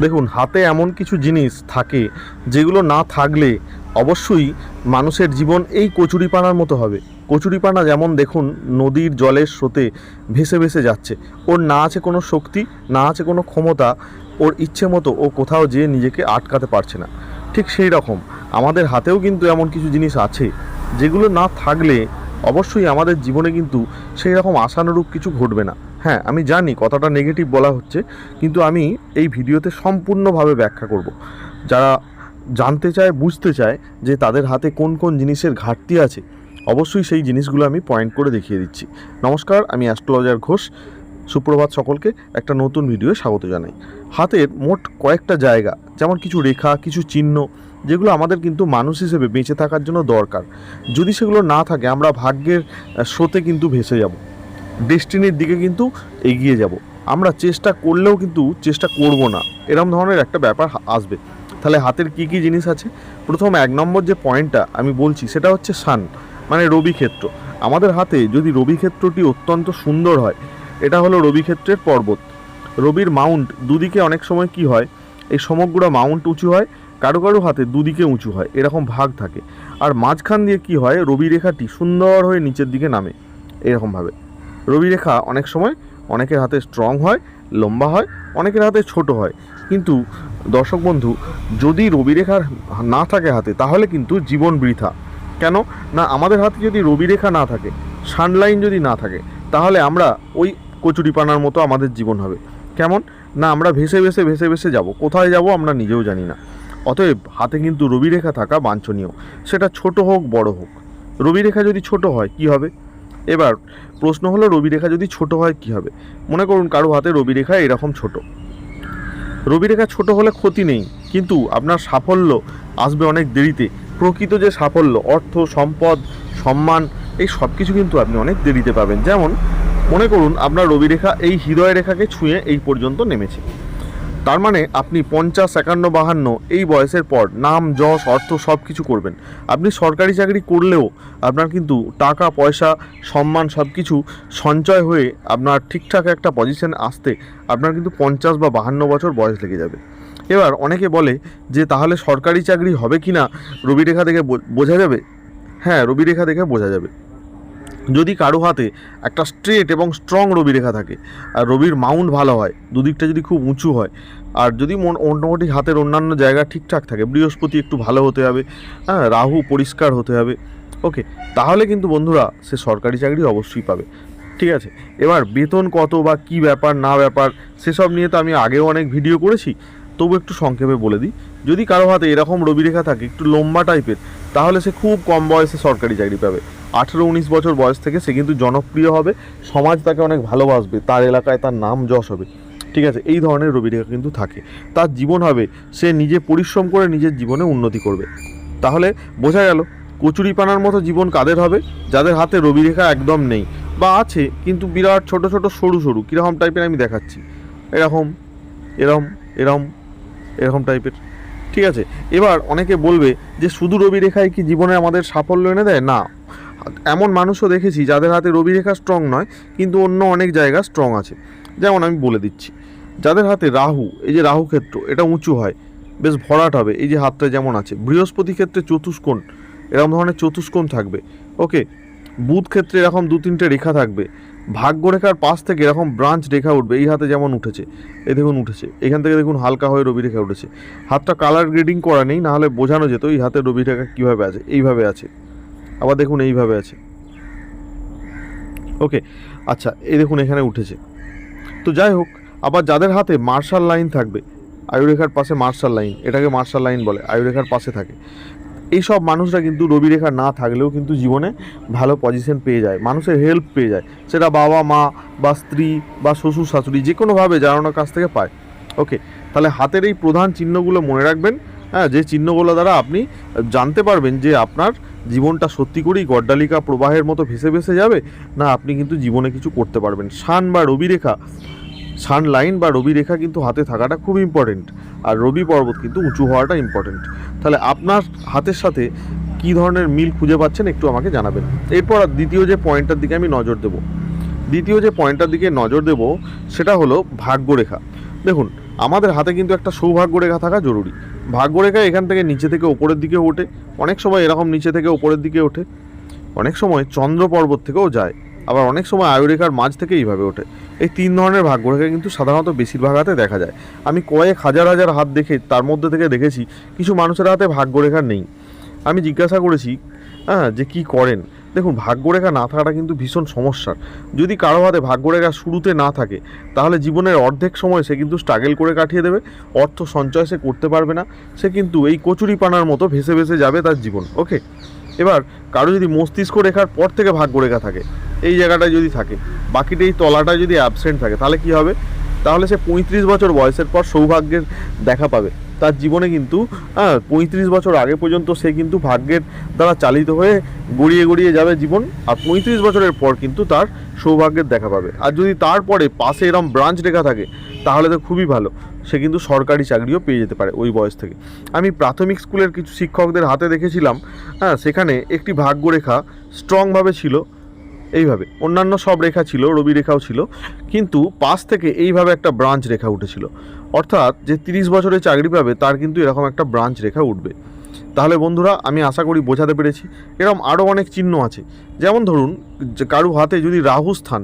দেখুন, হাতে এমন কিছু জিনিস থাকে যেগুলো না থাকলে অবশ্যই মানুষের জীবন এই কচুরিপানার মতো হবে। কচুরিপানা যেমন দেখুন, নদীর জলের স্রোতে ভেসে ভেসে যাচ্ছে। ওর না আছে কোনো শক্তি, না আছে কোনো ক্ষমতা, ওর ইচ্ছে মতো ও কোথাও যেয়ে নিজেকে আটকাতে পারছে না। ঠিক সেই রকম, আমাদের হাতেও কিন্তু এমন কিছু জিনিস আছে যেগুলো না থাকলে অবশ্যই আমাদের জীবনে কিন্তু সেই রকম আশানুরূপ কিছু ঘটবে না। হ্যাঁ আমি জানি কথাটা নেগেটিভ বলা হচ্ছে, কিন্তু আমি এই ভিডিওতে সম্পূর্ণভাবে ব্যাখ্যা করব। যারা জানতে চায়, বুঝতে চায় যে তাদের হাতে কোন কোন জিনিসের ঘাটতি আছে, অবশ্যই সেই জিনিসগুলো আমি পয়েন্ট করে দেখিয়ে দিচ্ছি। নমস্কার, আমি অ্যাস্ট্রোলজার ঘোষ। সুপ্রভাত সকলকে একটা নতুন ভিডিও স্বাগত জানাই। হাতের মোট কয়েকটা জায়গা, যেমন কিছু রেখা, কিছু চিহ্ন, যেগুলো আমাদের কিন্তু মানুষ হিসেবে বেঁচে থাকার জন্য দরকার। যদি সেগুলো না থাকে, আমরা ভাগ্যের স্রোতে কিন্তু ভেসে যাব। ডেস্টিনির দিকে কিন্তু এগিয়ে যাব। আমরা চেষ্টা করলেও কিন্তু চেষ্টা করব না। এরম ধরনের একটা ব্যাপার আসবে। তাহলে হাতের কি কি জিনিস আছে? প্রথম এক নম্বর যে পয়েন্টটা আমি বলছি, সেটা হচ্ছে সান মানে রবি ক্ষেত্র আমাদের হাতে যদি রবি ক্ষেত্রটি অত্যন্ত সুন্দর হয়, এটা হলো রবি ক্ষেত্রের পর্বত। রবির মাউন্ট দুদিকে অনেক সময় কি হয়? এই সমগ্র মাউন্ট উঁচু হয়, কারও কারও হাতে দুদিকে উঁচু হয়, এরকম ভাগ থাকে। আর মাঝখান দিয়ে কি হয়? রবি রেখাটি সুন্দর হয়ে নিচের দিকে নামে, এরকমভাবে। রবি রেখা অনেক সময় অনেকের হাতে স্ট্রং হয়, লম্বা হয়, অনেকের হাতে ছোট হয়। কিন্তু দর্শক বন্ধু, যদি রবি রেখার না থাকে হাতে, তাহলে কিন্তু জীবন বৃথা। কেন? না, আমাদের হাতে যদি রবি রেখা না থাকে সানলাইন যদি না থাকে, তাহলে আমরা ওই কচুরিপানার মতো আমাদের জীবন হবে। কেমন? না, আমরা ভেসে ভেসে ভেসে ভেসে যাব। কোথায় যাব আমরা নিজেও জানি না। অতএব হাতে কিন্তু রবি রেখা থাকা বাঞ্ছনীয়। সেটা ছোট হোক, বড় হোক। রবি রেখা যদি ছোট হয়, কি হবে? এবার প্রশ্ন হলো রবি রেখা যদি ছোট হয় কি হবে? মনে করুন কারও হাতে রবি রেখা এরকম ছোট। রবি রেখা ছোট হলে ক্ষতি নেই, কিন্তু আপনার সাফল্য আসবে অনেক দেরিতে। প্রকৃত যে সাফল্য, অর্থ, সম্পদ, সম্মান, এই সব কিছু কিন্তু আপনি অনেক দেরিতে পাবেন। যেমন, মনে করুন আপনার রবি রেখা এই হৃদয় রেখাকে ছুঁয়ে এই পর্যন্ত নেমেছে। তার মানে আপনি পঞ্চাশ, একান্ন, বাহান্ন, এই বয়সের পর নাম, যশ, অর্থ সব কিছু করবেন। আপনি সরকারি চাকরি করলেও আপনার কিন্তু টাকা, পয়সা, সম্মান সব কিছু সঞ্চয় হয়ে আপনার ঠিকঠাক একটা পজিশন আসতে আপনার কিন্তু পঞ্চাশ বা বাহান্ন বছর বয়স লেগে যাবে। এবার অনেকে বলে যে, তাহলে সরকারি চাকরি হবে কি না রবিরেখা দেখে বোঝা যাবে। হ্যাঁ রবিরেখা দেখে বোঝা যাবে। যদি কারও হাতে একটা স্ট্রেট এবং স্ট্রং রবি রেখা থাকে, আর রবির মাউন্ট ভালো হয়, দুদিকটা যদি খুব উঁচু হয়, আর যদি মোটামুটি হাতের অন্যান্য জায়গা ঠিকঠাক থাকে, বৃহস্পতি একটু ভালো হতে হবে হ্যাঁ রাহু পরিষ্কার হতে হবে ওকে তাহলে কিন্তু বন্ধুরা সে সরকারি চাকরি অবশ্যই পাবে, ঠিক আছে? এবার বেতন কত বা কি ব্যাপার, না ব্যাপার, সেসব নিয়ে তো আমি আগেও অনেক ভিডিও করেছি, তবু একটু সংক্ষেপে বলে দিই। যদি কারও হাতে এরকম রবি রেখা থাকে, একটু লম্বা টাইপের তাহলে সে খুব কম বয়সে সরকারি চাকরি পাবে। আঠেরো, উনিশ বছর বয়স থেকে সে কিন্তু জনপ্রিয় হবে, সমাজ তাকে অনেক ভালোবাসবে, তার এলাকায় তার নাম যশ হবে। ঠিক আছে, এই ধরনের রবিরেখা কিন্তু থাকে। তার জীবন হবে, সে নিজে পরিশ্রম করে নিজের জীবনে উন্নতি করবে। তাহলে বোঝা গেল, কচুরিপানার মতো জীবন কাদের হবে? যাদের হাতে রবিরেখা একদম নেই। বা আছে, কিন্তু বিরাট ছোট ছোট সরু সরু, কীরকম টাইপের আমি দেখাচ্ছি। এরকম এরম এরম এরকম টাইপের ঠিক আছে? এবার অনেকে বলবে যে, শুধু রবি রেখায় কি জীবনে আমাদের সাফল্য এনে দেয়? না। এমন মানুষও দেখেছি যাদের হাতে রবি রেখা স্ট্রং নয়, কিন্তু অন্য অনেক জায়গা স্ট্রং আছে। যেমন আমি বলে দিচ্ছি, যাদের হাতে রাহু, এই যে রাহু ক্ষেত্র, এটা উঁচু হয়, বেশ ভরাট হবে, এই যে হাতটা যেমন আছে। বৃহস্পতি ক্ষেত্রে চতুষ্কোণ, এরকম ধরনের চতুষ্কোণ থাকবে ওকে বুধ ক্ষেত্রে এরকম দু তিনটে রেখা থাকবে ভাগ্যরেখার পাশ থেকে এরকম ব্রাঞ্চ রেখা উঠবে, এই হাতে যেমন উঠেছে এই দেখুন উঠেছে, এখান থেকে দেখুন হালকা হয়ে রবি রেখা উঠেছে। হাতটা কালার গ্রেডিং করা নেই নাহলে বোঝানো যেত এই হাতে রবি রেখা কীভাবে আছে, এইভাবে আছে। আবার দেখুন এইভাবে আছে। ওকে আচ্ছা এই দেখুন এখানে উঠেছে। তো যাই হোক, আবার যাদের হাতে মার্শাল লাইন থাকবে, আয়ুরেখার পাশে মার্শাল লাইন এটাকে মার্শাল লাইন বলে, আয়ুরেখার পাশে থাকে। এইসব মানুষরা কিন্তু রবি রেখা না থাকলেও কিন্তু জীবনে ভালো পজিশন পেয়ে যায়, মানুষের হেল্প পেয়ে যায়। সেটা বাবা, মা বা স্ত্রী বা শ্বশুর, শাশুড়ি যে কোনোভাবে জানানোর কাছ থেকে পায়। ওকে তাহলে হাতের এই প্রধান চিহ্নগুলো মনে রাখবেন। হ্যাঁ যে চিহ্নগুলো দ্বারা আপনি জানতে পারবেন যে আপনার জীবনটা সত্যি করেই গড্ডালিকা প্রবাহের মতো ভেসে ভেসে যাবে, না আপনি কিন্তু জীবনে কিছু করতে পারবেন। শান বা রবি রেখা সান লাইন বা রবি রেখা কিন্তু হাতে থাকাটা খুব ইম্পর্টেন্ট আর রবি পর্বত কিন্তু উঁচু হওয়াটা ইম্পর্টেন্ট তাহলে আপনার হাতের সাথে কী ধরনের মিল খুঁজে পাচ্ছেন একটু আমাকে জানাবেন। এরপর দ্বিতীয় যে পয়েন্টটার দিকে আমি নজর দেব। দ্বিতীয় যে পয়েন্টটার দিকে নজর দেব, সেটা হলো ভাগ্যরেখা দেখুন, আমাদের হাতে কিন্তু একটা সৌভাগ্য রেখা থাকা জরুরি। ভাগ্যরেখা এখান থেকে নিচে থেকে ওপরের দিকে ওঠে। অনেক সময় এরকম নিচে থেকে ওপরের দিকে ওঠে। অনেক সময় চন্দ্র পর্বত থেকেও যায়। আবার অনেক সময় আয়ুরেখার মাঝ থেকে এইভাবে ওঠে। এই তিন ধরনের ভাগ্যরেখা কিন্তু সাধারণত বেশিরভাগ হাতে দেখা যায়। আমি কয়েক হাজার হাজার হাত দেখে, তার মধ্যে থেকে দেখেছি, কিছু মানুষের হাতে ভাগ্যরেখা নেই। আমি জিজ্ঞাসা করেছি হ্যাঁ যে কি করেন? দেখুন, ভাগ্যরেখা না থাকাটা কিন্তু ভীষণ সমস্যার। যদি কারও হাতে ভাগ্যরেখা শুরুতে না থাকে, তাহলে জীবনের অর্ধেক সময় সে কিন্তু স্ট্রাগল করে কাটিয়ে দেবে, অর্থ সঞ্চয় সে করতে পারবে না, সে কিন্তু এই কচুরি পানার মতো ভেসে ভেসে যাবে তার জীবন ওকে এবার কারও যদি মস্তিষ্ক রেখার পর থেকে ভাগ্যরেখা থাকে, এই জায়গাটায় যদি থাকে, বাকিটা এই তলাটায় যদি অ্যাবসেন্ট থাকে, তাহলে কি হবে? তাহলে সে পঁয়ত্রিশ বছর বয়সের পর সৌভাগ্যের দেখা পাবে। তার জীবনে কিন্তু হ্যাঁ পঁয়ত্রিশ বছর আগে পর্যন্ত সে কিন্তু ভাগ্যের দ্বারা চালিত হয়ে গড়িয়ে গড়িয়ে যাবে জীবন, আর পঁয়ত্রিশ বছরের পর কিন্তু তার সৌভাগ্যের দেখা পাবে। আর যদি তারপরে পাশে এরম ব্রাঞ্চ রেখা থাকে তাহলে তো খুবই ভালো। সে কিন্তু সরকারি চাকরিও পেয়ে যেতে পারে ওই বয়স থেকে। আমি প্রাথমিক স্কুলের কিছু শিক্ষকদের হাতে দেখেছিলাম হ্যাঁ সেখানে একটি ভাগ্যরেখা স্ট্রংভাবে ছিল, এইভাবে। অন্যান্য সব রেখা ছিল, রবি রেখাও ছিল, কিন্তু পাশ থেকে এইভাবে একটা ব্রাঞ্চ রেখা উঠেছিল। অর্থাৎ যে তিরিশ বছরে চাকরি পাবে, তার কিন্তু এরকম একটা ব্রাঞ্চ রেখা উঠবে। তাহলে বন্ধুরা, আমি আশা করি বোঝাতে পেরেছি। এরকম আরও অনেক চিহ্ন আছে। যেমন ধরুন কারু হাতে যদি রাহু স্থান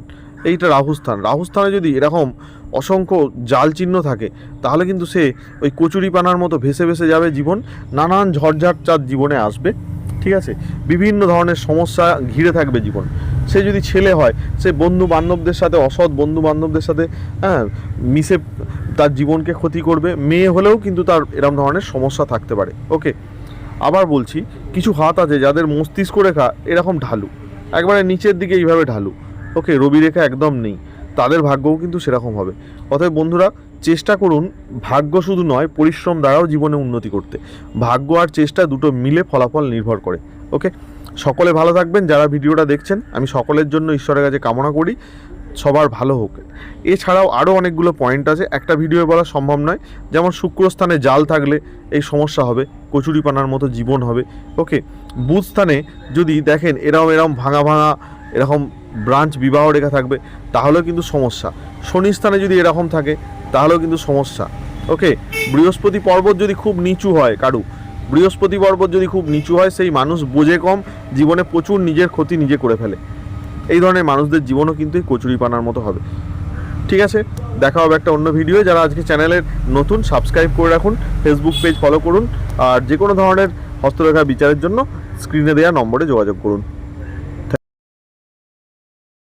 এইটা রাহু স্থান রাহু স্থানে যদি এরকম অসংখ্য জাল চিহ্ন থাকে, তাহলে কিন্তু সে ওই কচুরিপানার মতো ভেসে ভেসে যাবে জীবন, নানান ঝড়ঝাট চাঁদ জীবনে আসবে, ঠিক আছে? বিভিন্ন ধরনের সমস্যা ঘিরে থাকবে জীবন। সে যদি ছেলে হয়, সে বন্ধু বান্ধবদের সাথে, অসৎ বন্ধু বান্ধবদের সাথে হ্যাঁ মিশে তার জীবনকে ক্ষতি করবে, মেয়ে হলেও কিন্তু তার এরকম ধরনের সমস্যা থাকতে পারে। ওকে আবার বলছি, কিছু হাত আছে যাদের মস্তিষ্ক রেখা এরকম ঢালু, একবারে নিচের দিকে এইভাবে ঢালু। ওকে রবি রেখা একদম নেই। তাদের ভাগ্যও কিন্তু সেরকম হবে। অতএব বন্ধুরা, চেষ্টা করুন, ভাগ্য শুধু নয়, পরিশ্রম দ্বারাও জীবনে উন্নতি করতে। ভাগ্য আর চেষ্টা দুটো মিলে ফলাফল নির্ভর করে, ওকে? সকলে ভালো থাকবেন, যারা ভিডিওটা দেখছেন, আমি সকলের জন্য ঈশ্বরের কাছে কামনা করি, সবার ভালো হোক। এছাড়াও আরও অনেকগুলো পয়েন্ট আছে, একটা ভিডিও বলা সম্ভব নয়, যেমন শুক্রস্থানে জাল থাকলে এই সমস্যা হবে, কচুরিপানার মতো জীবন হবে, ওকে? বুধ স্থানে যদি দেখেন এরম এরম ভাঙা ভাঙা, এরকম ব্রাঞ্চ বিবাহ রেখা থাকবে, তাহলেও কিন্তু সমস্যা। শনি স্থানে যদি এরকম থাকে, তাহলেও কিন্তু সমস্যা। ওকে? বৃহস্পতি পর্বত যদি খুব নিচু হয় কারু, বৃহস্পতি পর্বত যদি খুব নিচু হয়, সেই মানুষ বোঝে কম, জীবনে প্রচুর নিজের ক্ষতি নিজে করে ফেলে। এই ধরনের মানুষদের জীবনও কিন্তু এই কচুরিপানার মতো হবে। ঠিক আছে? দেখা হবে একটা অন্য ভিডিও যারা আজকে চ্যানেলের নতুন সাবস্ক্রাইব করে রাখুন ফেসবুক পেজ ফলো করুন, আর যে কোনো ধরনের হস্তরেখা বিচারের জন্য স্ক্রিনে দেওয়া নম্বরে যোগাযোগ করুন।